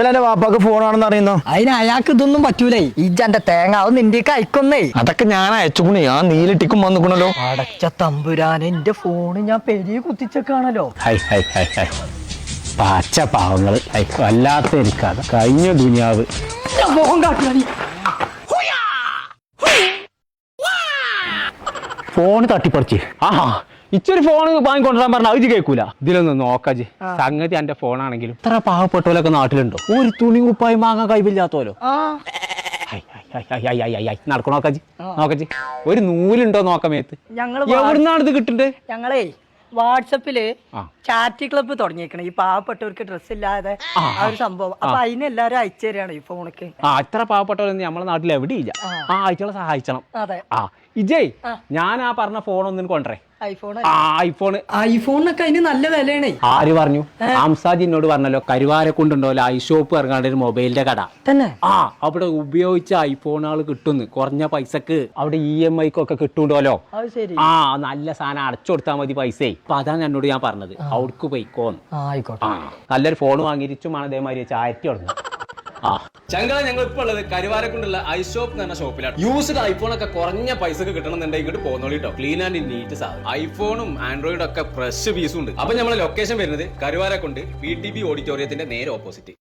ഇതിലെന്റെ വാപ്പാക്ക് ഫോണാണെന്ന് അറിയുന്നു? അതിന് അയാൾക്ക് ഇതൊന്നും പറ്റൂലേ. ഇജന്റെ തേങ്ങ അത് നിന്റെ അയക്കുന്നേ. അതൊക്കെ ഞാൻ അയച്ചുകുണേ ആ നീലിട്ടിക്കും വന്നിക്കണല്ലോ. അടച്ച തമ്പുരാൻ എന്റെ ഫോണ് ഞാൻ പെരിയ കുത്തിച്ചേക്കാണല്ലോ. Hi hi hi hi. പാച്ച പാവങ്ങൾ വല്ലാത്ത എനിക്കത് കഴിഞ്ഞ ദുനിയാവ്. ഫോണ് തട്ടിപ്പറിച്ച്. ആഹാ. ഇച്ചൊരു ഫോൺ വാങ്ങിക്കൊണ്ടുവരാൻ പറഞ്ഞാൽ അത് കേൾക്കൂല ഇതിലൊന്നും നോക്കാജ് സംഗതി എന്റെ ഫോണാണെങ്കിലും ഇത്ര പാവപ്പെട്ടവരൊക്കെ നാട്ടിലുണ്ടോ? ഒരു തുണി കുപ്പായി വാങ്ങാൻ കഴിവില്ലാത്തോലോ. നടക്കണോ നോക്കാജി നോക്കാജി ഒരു നൂലുണ്ടോ നോക്കാമേത്ത് ഞങ്ങൾ എവിടുന്നാണ് ഇത് കിട്ടണ്ടേ? ഞങ്ങളേ വാട്സപ്പിൽ. ചാറ്റ് ക്ലബ്ബ് തുടങ്ങിയേക്കണേ. ഈ പാവപ്പെട്ടവർക്ക് ഡ്രസ് ഇല്ലാതെ ആ. ഒരു സംഭവം. അപ്പൊ അതിന് എല്ലാരും അയച്ചു തരാണ് ഈ ഫോണൊക്കെ ആ ഇത്ര പാവപ്പെട്ടവരൊന്നും നമ്മളെ നാട്ടിൽ എവിടെയില്ല. ആ. അയച്ചോളെ സഹായിച്ചണം. അതെ. ആ ഇജയ് ഞാൻ ആ പറഞ്ഞ ഫോൺ ഒന്നിന് കൊണ്ടേ ഐഫോൺ ആ ഐഫോൺ ഐഫോണിനൊക്കെ അതിന് നല്ല വിലയാണ്. ആര് പറഞ്ഞു? എന്നോട് പറഞ്ഞല്ലോ കരുവാരെ കൊണ്ടുണ്ടോ ഐഷോപ്പ് ഇറങ്ങാണ്ട് ഒരു മൊബൈലിന്റെ കട. തന്നെ? ആ അവിടെ ഉപയോഗിച്ച ഐഫോണുകൾ കിട്ടുന്നു കുറഞ്ഞ പൈസക്ക് അവിടെ ഇ എം ഐക്കൊക്കെ കിട്ടുണ്ടല്ലോ അത് ശരി. ആ നല്ല സാധനം അടച്ചു കൊടുത്താൽ മതി പൈസ. അപ്പൊ അതാണ് എന്നോട് ഞാൻ പറഞ്ഞത് അവിടക്ക് പോയിക്കോന്ന്. ആയിക്കോട്ടെ. നല്ലൊരു ഫോൺ വാങ്ങിയിരിച്ചുമാണ് അതേമാതിരി ചായറ്റി തുടങ്ങുന്നത് ആ. ചങ്കള ഞങ്ങൾ ഇപ്പോൾ ഉള്ളത് കരുവാരക്കുണ്ടുള്ള ഐഷോപ്പ് എന്ന് പറഞ്ഞ ഷോപ്പിലാണ് യൂസ്ഡ് ഐഫോൺ ഒക്കെ കുറഞ്ഞ പൈസക്ക് കിട്ടണമെന്നുണ്ടെങ്കിൽ ഇങ്ങോട്ട് പോകുന്നോളി കേട്ടോ ക്ലീൻ ആൻഡ് നീറ്റ് സാധനം. ഐഫോണും ആൻഡ്രോയിഡും ഒക്കെ ഫ്രഷ് പീസും ഉണ്ട്. അപ്പൊ നമ്മളെ ലൊക്കേഷൻ വരുന്നത് കരുവാരക്കുണ്ട് പി ടി ബി ഓഡിറ്റോറിയത്തിന്റെ നേരെ ഓപ്പോസിറ്റ്